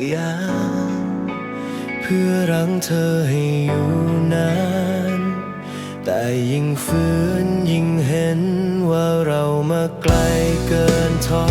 อย่าง เพื่อรังเธอให้อยู่นาน แต่ยิ่งฝืนยิ่งเห็นว่าเรามาไกลเกินท้อ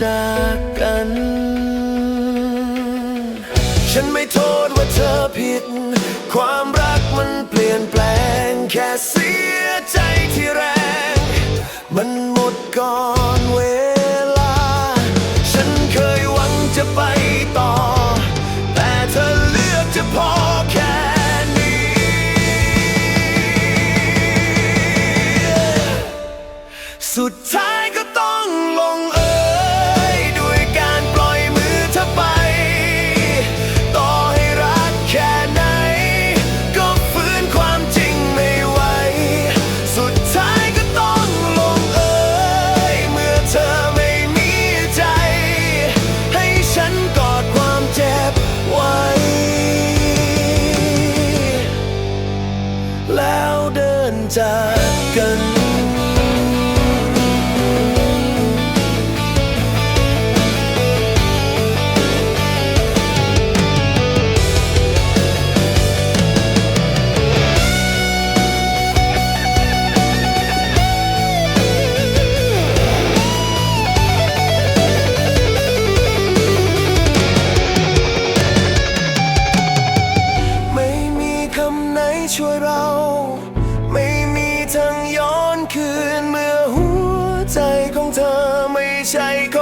จากกัน ฉันไม่โทษว่าเธอผิด ความรักมันเปลี่ยนแปลง แค่เสียใจที่แรง มันหมดก่อนเวลา ฉันเคยหวังจะไปต่อ แต่เธอเลือกจะพอแค่นี้ สุดท้ายก็ต้องลง time. ใช่ค